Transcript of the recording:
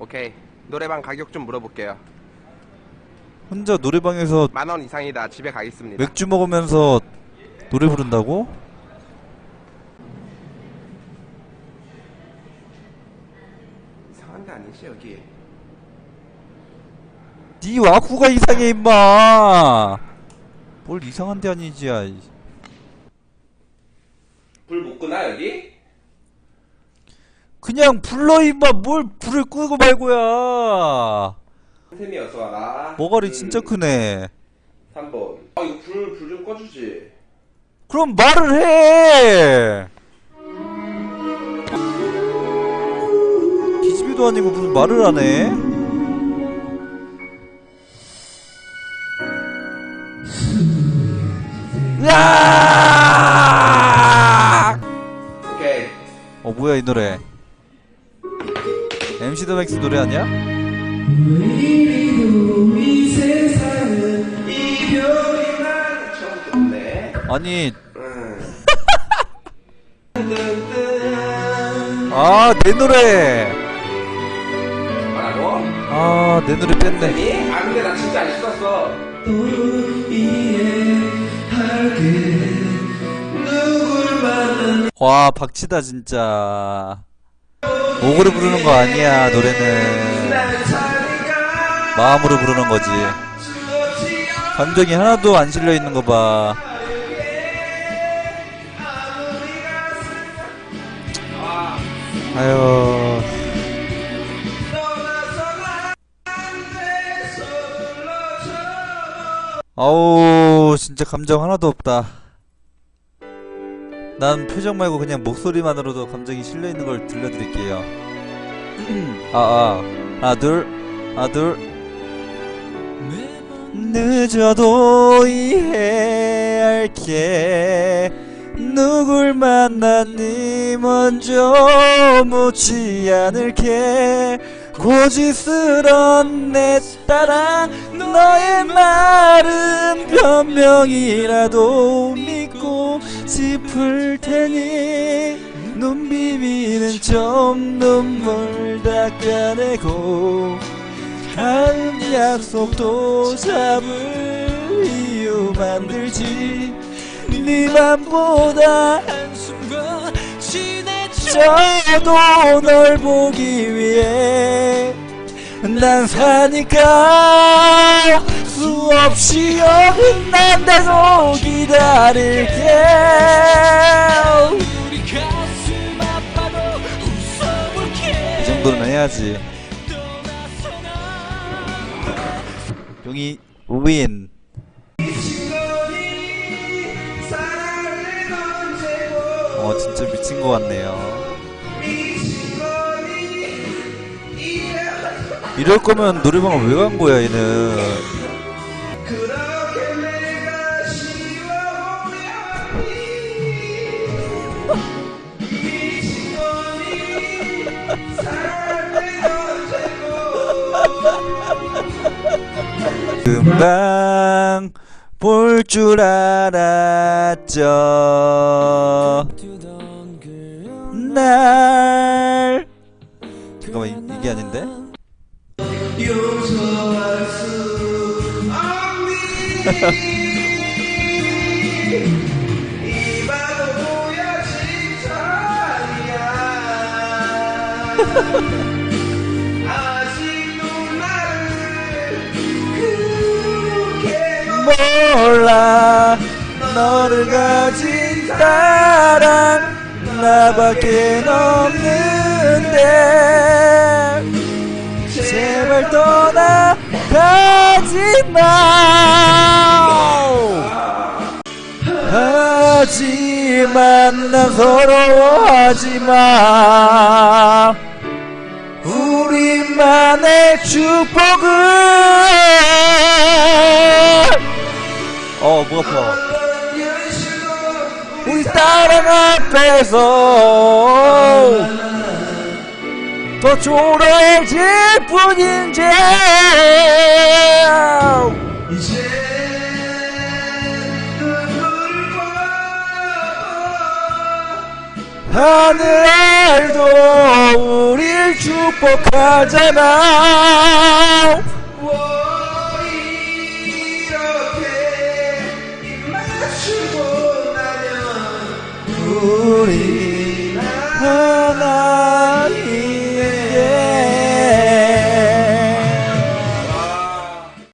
오케이. 노래방 가격 좀 물어볼게요. 혼자 노래방에서 만 원 이상이다. 집에 가겠습니다. 맥주 먹으면서 노래 부른다고? 이상한 데 아니지 여기? 네 와꾸가 이상해 임마 뭘 이상한 데 아니지 야 이. 불못 끄나 여기? 그냥 불러 임마 뭘 불을 끄고 말고야 템이 어서 와라. 머가리 진짜 크네 3번. 아 이거 불 불 좀 꺼주지. 그럼 말을 해 기집애도 아니고 무슨 말을 하네 으악! 오케이. 어 뭐야 이 노래 MC 더 맥스 노래 아니야? 아니 응. 아내 노래 뭐라고? 아내 노래 뺐네 아니? 아 근데 나 진짜 안 씻었어. 와 박치다 진짜 목으로 부르는 거 아니야 노래는. 마음으로 부르는 거지. 감정이 하나도 안 실려 있는 거봐. 아유. 아우 진짜 감정 하나도 없다 난 표정 말고 그냥 목소리만으로도 감정이 실려 있는 걸 들려드릴게요. 아, 아, 하나, 둘, 하나, 둘. 늦어도 이해할게. 누굴 만났니 먼저 묻지 않을게. 고지스런 내 따라 너의 말은 변명이라도 믿 고 싶을 테니 눈 비비는 좀 눈물 닦아내고 다음 약속도 잡을 이유 만들지. 네 맘보다 한숨과 지내쳐도 널 보기 위해 난 사니까 수없이 어긋난 데도 기다릴게. 이 정도는 해야지. 용이 우인 어 진짜 미친 것 같네요. 이럴 거면 노래방을 왜 간 거야 얘는 금방 볼 줄 알았죠 날 잠깐만 이- 이게 아닌데? 몰라 너를 가진 사람 나밖에 없는데. 제발 떠나가지 마 하지만 난 서러워하지 마 우리만의 축복을 어, 목 아파. 우리 딸랑 앞에서 더 초라해질 뿐인지 하늘도 우릴 축복하잖아. 워 이렇게 입 맞추고 나면 우리